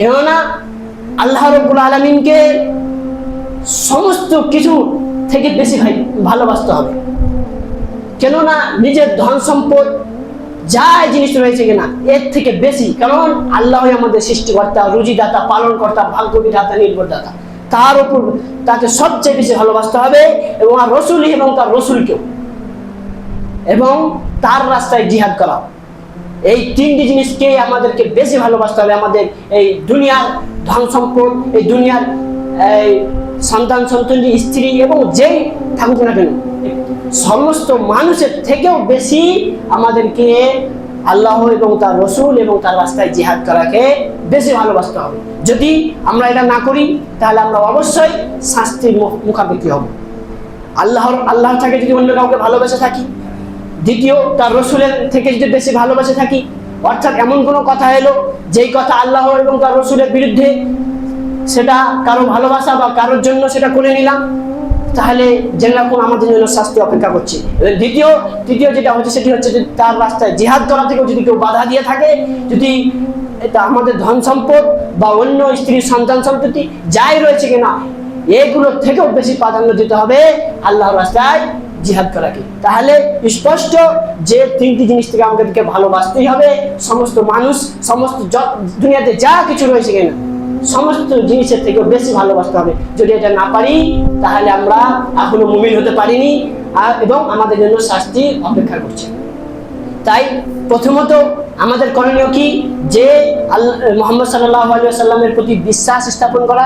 কেননা আল্লাহ রব্বুল আলমিনকে সমস্ত কিছু থেকে বেশি ভালোবাসতে হবে। কেননা নিজের ধন সম্পদ, যা জিনিস রয়েছে কিনা, এর থেকে বেশি। কারণ আল্লাহ আমাদের সৃষ্টিকর্তা, রুজিদাতা, পালনকর্তা ভাগ্য নির্ভরদাতা। তার উপর তাকে সবচেয়ে বেশি ভালোবাসতে হবে এবং আর রসুল এবং তার রসুলকেও। এবং তার রাস্তায় জিহাদ করা। এই তিনটি জিনিসকে আমাদেরকে বেশি ভালোবাসতে হবে। আমাদের এই দুনিয়ার ধন সম্পদ এই দুনিয়ার, এই সন্তান, সন্ততি, স্ত্রী এবং যেই থাকুক না কেন সমস্ত মানুষের থেকেও বেশি আমাদেরকে আল্লাহ এবং তার রসুল এবং তার রাস্তায় জিহাদ করাকে বেশি ভালোবাসতে হবে। যদি আমরা এটা না করি, তাহলে আমরা অবশ্যই শাস্তির মুখ- মুখাপেক্ষি হব। আল্লাহর, আল্লাহ থেকে যদি অন্য কাউকে ভালোবেসে থাকি দ্বিতীয়, তার রসুলের থেকে যদি বেশি ভালোবাসে থাকি, অর্থাৎ এমন কোনো কথা এলো, যেই কথা আল্লাহ এবং তার রসুলের বিরুদ্ধে সেটা কারও ভালোবাসা বা কারোর জন্য সেটা করে নিলাম, তাহলে রাখুন আমাদের জন্য শাস্তি অপেক্ষা করছে। দ্বিতীয়, তৃতীয় যেটা হচ্ছে সেটি হচ্ছে যে তার রাস্তায় জিহাদ করা থেকেও যদি কেউ বাধা দিয়ে থাকে, যদি এটা আমাদের ধন সম্পদ বা অন্য স্ত্রীর সন্তান সম্পত্তি যাই রয়েছে কিনা এগুলোর থেকেও বেশি প্রাধান্য দিতে হবে আল্লাহর রাস্তায় জিহাদ করাকে তাহলে স্পষ্ট যে তিনটি জিনিস থেকে আমাদেরকে ভালোবাসতেই হবে। সমস্ত মানুষ, সমস্ত দুনিয়াতে যা কিছু রয়েছে কেন, সমস্ত জিনিসের থেকেও বেশি ভালোবাসতে হবে। যদি এটা না পারি, তাহলে আমরা এখনও মুমিন হতে পারিনি আর এবং আমাদের জন্য শাস্তি অপেক্ষা করছে। তাই প্রথমত আমাদের করণীয় কি? যে আল্লাহ মোহাম্মদ সাল্লাহ সাল্লামের প্রতি বিশ্বাস স্থাপন করা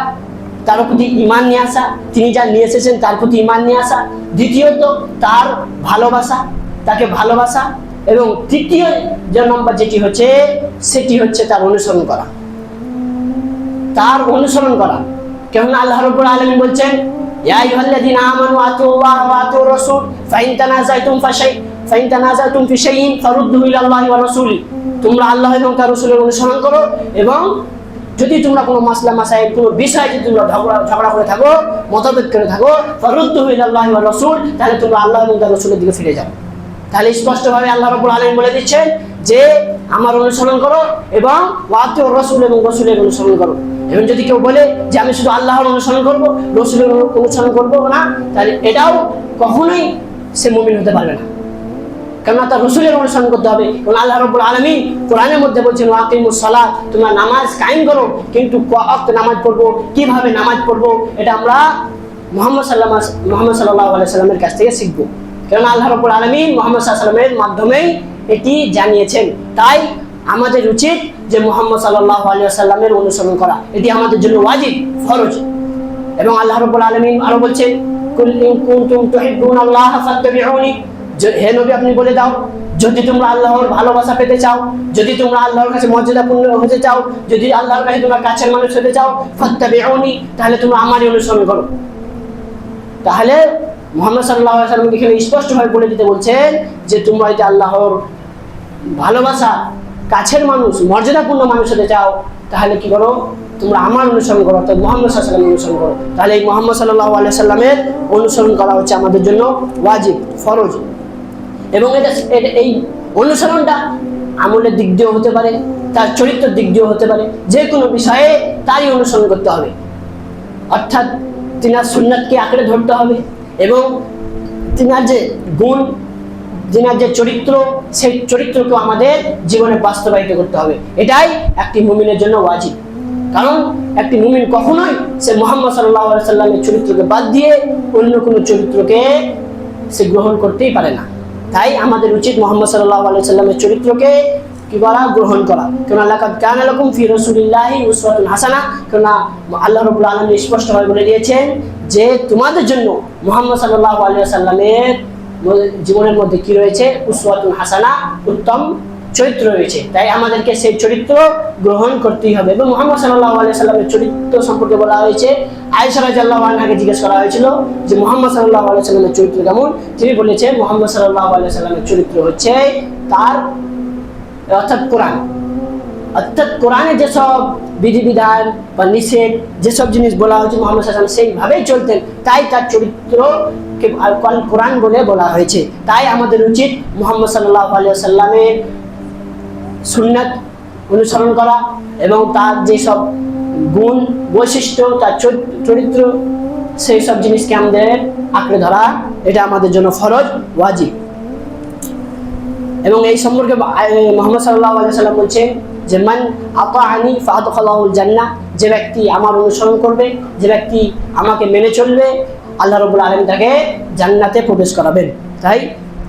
তার প্রতি ইমান নিয়ে আসা, তিনি যা নিয়ে এসেছেন তার প্রতি ইমান নিয়ে আসা। দ্বিতীয়ত, তার ভালোবাসা, তাকে ভালোবাসা। এবং তৃতীয় যে নম্বর যেটি হচ্ছে, সেটি হচ্ছে তার অনুসরণ করা। তার অনুসরণ করা। কেননা আল্লাহ রব্বুল আলামিন বলছেন, ইয়া আইয়ুহাল্লাযীনা আমানু আতিউল্লাহ ওয়া আতিউর রাসূল, ফাইন তানাযাইতুম ফাশাই ফাইন তানাযাতুম ফি শাইইন ফারুদ্দুহু ইলাল্লাহি ওয়া রাসূলি। তোমরা আল্লাহ এবং তার রাসূলের অনুসরণ করো এবং যদি তোমরা কোনো মাসলা, মাসাইল, কোনো বিষয়ে যদি তোমরা ঝগড়া ঝগড়া করে থাকো, মতভেদ করে থাকো ফারুদ্দুহু ইলাল্লাহি ওয়া রাসূল, তাহলে তোমরা আল্লাহ এবং তার রাসূলের দিকে ফিরে যাও। তাহলে স্পষ্টভাবে আল্লাহ রাব্বুল আলামিন বলে দিচ্ছেন যে, আমার অনুসরণ করো এবং ওয়াতিউর রসুল এবং রাসূলের অনুসরণ করো। এবং যদি কেউ বলে যে, আমি শুধু আল্লাহর অনুসরণ করব, রসুলের অনুসরণ করব না, তাহলে এটাও কখনোই সে মুমিন হতে পারবে না। কেননা তার রসুলের অনুসরণ করতে হবে কারণ আল্লাহ রব্বুল আলমী কোরআনের মধ্যে বলছেন, ওয়াকিমুস তোমরা নামাজ কায়েম করো, কিন্তু কত নামাজ পড়ব, কীভাবে নামাজ পড়ব, এটা আমরা মোহাম্মদ সাল্লাম, মোহাম্মদ সাল্লাহ সাল্লামের কাছ থেকে শিখব। কেননা আল্লাহ রব্বুল আলমী মোহাম্মদ সাল্লামের মাধ্যমেই এটি জানিয়েছেন। তাই আমাদের উচিত যে মোহাম্মদ সাল্লাহ আলিয়া সাল্লামের অনুসরণ করা। এটি আমাদের জন্য ওয়াজিব, ফরজ। এবং আল্লাহ রব্বুল আলামিন আরও বলছেন, কুল ইন কুনতুম তুহিব্বুনাল্লাহ ফাত্তাবিউনি। যে- হে নবী, আপনি বলে দাও, যদি তোমরা আল্লাহর ভালোবাসা পেতে চাও, যদি তোমরা আল্লাহর কাছে মর্যাদাপূর্ণ হতে চাও, যদি আল্লাহর কাছে তোমরা কাছের মানুষ হতে চাও, ফাত্তাবিউনি, তাহলে তোমরা আমারই অনুসরণ করো। তাহলে মোহাম্মদ সাল্লাহ সাল্লাম এখানে স্পষ্টভাবে বলে দিতে বলছেন যে তোমরা যদি আল্লাহর ভালোবাসা, কাছের মানুষ, মর্যাদাপূর্ণ মানুষ হতে চাও, তাহলে কি করো? তোমরা আমার অনুসরণ করো, অর্থাৎ মোহাম্মদ সাল্লামের অনুসরণ করো। তাহলে এই মোহাম্মদ সাল্লাহ আলিয়া সাল্লামের অনুসরণ করা হচ্ছে আমাদের জন্য ওয়াজিব, ফরজ। এবং এটা এই অনুসরণটা আমলের দিক দিয়েও হতে পারে, তার চরিত্রের দিক দিয়েও হতে পারে, যে কোনো বিষয়ে তারই অনুসরণ করতে হবে। অর্থাৎ তিনার সুন্নাতকে আঁকড়ে ধরতে হবে এবং তিনার যে গুণ, তিনার যে চরিত্র, সেই চরিত্রকে আমাদের জীবনে বাস্তবায়িত করতে হবে। এটাই একটি মুমিনের জন্য ওয়াজিব। কারণ একটি মুমিন কখনোই সে মোহাম্মদ সাল্লাহ সাল্লামের চরিত্রকে বাদ দিয়ে অন্য কোনো চরিত্রকে সে গ্রহণ করতেই পারে না। তাই আমাদের উচিত মোহাম্মদ সাল্লাহ সাল্লামের চরিত্রকে কি বলা, গ্রহণ করা। কেন আল্লাহ কান এরকম ফি রসুলিল্লাহি উসওয়াতুন হাসানা। কেন আল্লাহ রবুল আলম স্পষ্টভাবে বলে দিয়েছেন যে তোমাদের জন্য মোহাম্মদ সাল্লাহ আলিয়া সাল্লামের জীবনের মধ্যে কি রয়েছে? উসরাতুল হাসানা, উত্তম চরিত্র রয়েছে। তাই আমাদেরকে সেই চরিত্র গ্রহণ করতেই হবে। এবং মোহাম্মদ সাল্লাহ আলিয়া সাল্লামের চরিত্র সম্পর্কে বলা হয়েছে আয়সা রাজাল্লাহ জিজ্ঞেস করা হয়েছিল যে মোহাম্মদ সাল্লাহ আলিয়া সাল্লামের চরিত্র কেমন? তিনি বলেছেন, মোহাম্মদ সাল্লাহ আলিয়া সাল্লামের চরিত্র হচ্ছে তার, অর্থাৎ কোরআন। অর্থাৎ কোরআনে যেসব বিধিবিধান বা নিষেধ, যেসব জিনিস বলা হয়েছে মোহাম্মদ সাল্লাম সেইভাবেই চলতেন, তাই তার চরিত্রকে কোরআন বলে বলা হয়েছে। তাই আমাদের উচিত মোহাম্মদ সাল্লাহ আলিয়া সাল্লামের সুন্নাত অনুসরণ করা এবং তার যেসব গুণ, বৈশিষ্ট্য, তার চর- চরিত্র, সেই সব জিনিসকে আমাদের আঁকড়ে ধরা এটা আমাদের জন্য ফরজ, ওয়াজিব। এবং এই সম্পর্কে মোহাম্মদ সাল্লাহ সাল্লাম বলছেন যে, মান আপা আনি ফাহাদুল জান্না যে ব্যক্তি আমার অনুসরণ করবে, যে ব্যক্তি আমাকে মেনে চলবে, আল্লাহ রবুল আলম তাকে জান্নাতে প্রবেশ করাবেন। তাই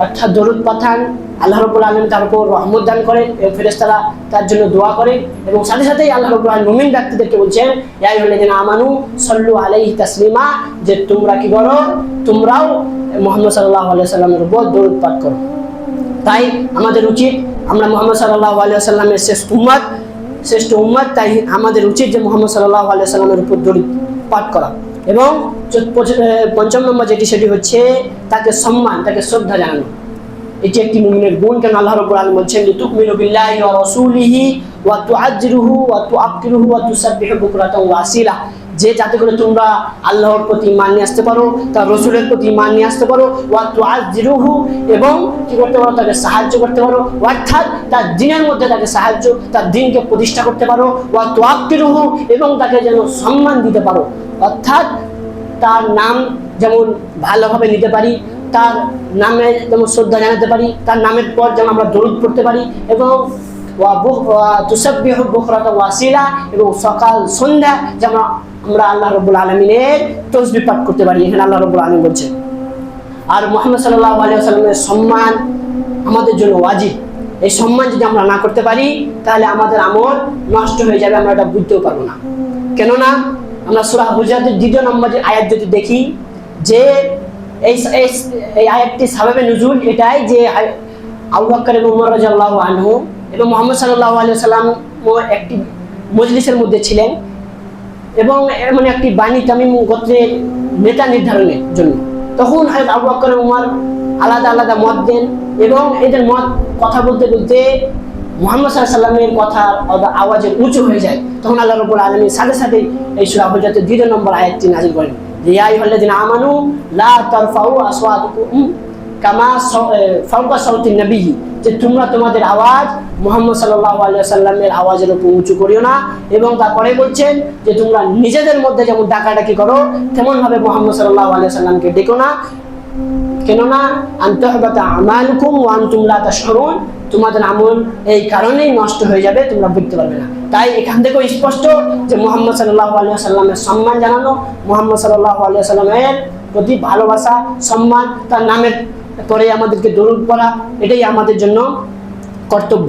অর্থাৎ দরুদ পাঠান, আল্লাহ রব্বুল আলম তার উপর রহমত দান করেন, এবং ফেরেস্তারা তার জন্য দোয়া করেন এবং সাথে সাথেই আল্লাহ রব্বুল আলম মুমিন ব্যক্তিদেরকে বলছেন ইয়াই হলে যেন আমানু, সল্লু আলাইহি তাসলিমা যে তোমরা কি করো তোমরাও মোহাম্মদ সাল্লাহ আলিয়া সাল্লামের উপর দরুদ পাঠ করো। তাই আমাদের উচিত, আমরা মোহাম্মদ সাল্লাহ আলিয়া সাল্লামের শ্রেষ্ঠ উম্মাদ শ্রেষ্ঠ উম্মাদ তাই আমাদের উচিত যে মোহাম্মদ সাল্লাহ আলিয়া সাল্লামের উপর দরুদ পাঠ করা। এবং পঞ্চম নম্বর যেটি, সেটি হচ্ছে তাকে সম্মান, তাকে শ্রদ্ধা জানানো। এটি একটি মুমিনের গুণ কেন আল্লাহ রাব্বুল আলামিন বলছেন যে তুমিনু বিল্লাহি ওয়া রাসূলিহি ওয়া তুআজ্জিরুহু ওয়া ওয়া তুসাব্বিহু বুকরাতান ওয়া আসিলা যে যাতে করে তোমরা আল্লাহর প্রতি ঈমান নিয়ে আসতে পারো, তার রসুলের প্রতি ঈমান নিয়ে আসতে পারো, ওয়া তুআজ্জিরুহু এবং কি করতে পারো, তাকে সাহায্য করতে পারো, অর্থাৎ তার দিনের মধ্যে তাকে সাহায্য, তার দিনকে প্রতিষ্ঠা করতে পারো, ওয়া তুআক্কিরুহু এবং তাকে যেন সম্মান দিতে পারো। অর্থাৎ তার নাম যেমন ভালোভাবে নিতে পারি, তার নামে যেমন শ্রদ্ধা জানাতে পারি, তার নামের পর যেন আমরা দরুদ পড়তে পারি এবং ওয়াসিলা এবং সকাল, সন্ধ্যা যেমন আমরা আল্লাহ রব্বুল আলমিনের তসবি পাঠ করতে পারি, এখানে আল্লাহ রব্বুল আলমিন বলছেন আর মোহাম্মদ সাল্লাহ আলিয়া সাল্লামের সম্মান আমাদের জন্য ওয়াজিব। এই সম্মান যদি আমরা না করতে পারি, তাহলে আমাদের আমল নষ্ট হয়ে যাবে, আমরা এটা বুঝতেও পারব না। কেননা আমরা সুরা হুজরাতের দ্বিতীয় নম্বর যে আয়াত যদি দেখি, যে এই এই- আয়াতটি সাবাবে নজুল এটাই যে আই- আবু বকর এবং উমর রাদিয়াল্লাহু আনহু এবং মোহাম্মদ সাল্লাল্লাহু আলাইহি সাল্লাম একটি মজলিসের মধ্যে ছিলেন এবং এমন একটি বাণী তামিম গোত্রের নেতা নির্ধারণের জন্য। তখন আবু এবং উমর আলাদা আলাদা মত দেন এবং এদের মত কথা বলতে বলতে মোহাম্মদ সাল্লামের কথা আওয়াজে উঁচু হয়ে যায়, তখন আল্লাহ রবুল সাথে সাথে এই সুরা দ্বিতীয় নম্বর আয়াতটি করেন। আমানু লা তারফাউ কামা ফাউকা নবী যে, তোমরা তোমাদের আওয়াজ মোহাম্মদ সাল্লাহ আলিয়া সাল্লামের আওয়াজের উপর উঁচু করিও না এবং তারপরে বলছেন যে, তোমরা নিজেদের মধ্যে যেমন ডাকাডাকি করো, তেমনভাবে মোহাম্মদ সাল্লাহ আলিয়া সাল্লামকে ডেকো না। কেননা আন্তঃবাতা আমালুকুম ওয়ান তুমলা তাশরুন তোমাদের আমল এই কারণেই নষ্ট হয়ে যাবে, তোমরা বুঝতে পারবে না। তাই এখান থেকেও স্পষ্ট যে মোহাম্মদ সাল্লাহ আলিয়া সাল্লামের সম্মান জানানো, মোহাম্মদ সাল্লাহ আলিয়া সাল্লামের প্রতি ভালোবাসা, সম্মান, তার নামের পরে আমাদেরকে দরুদ পড়া, এটাই আমাদের জন্য কর্তব্য।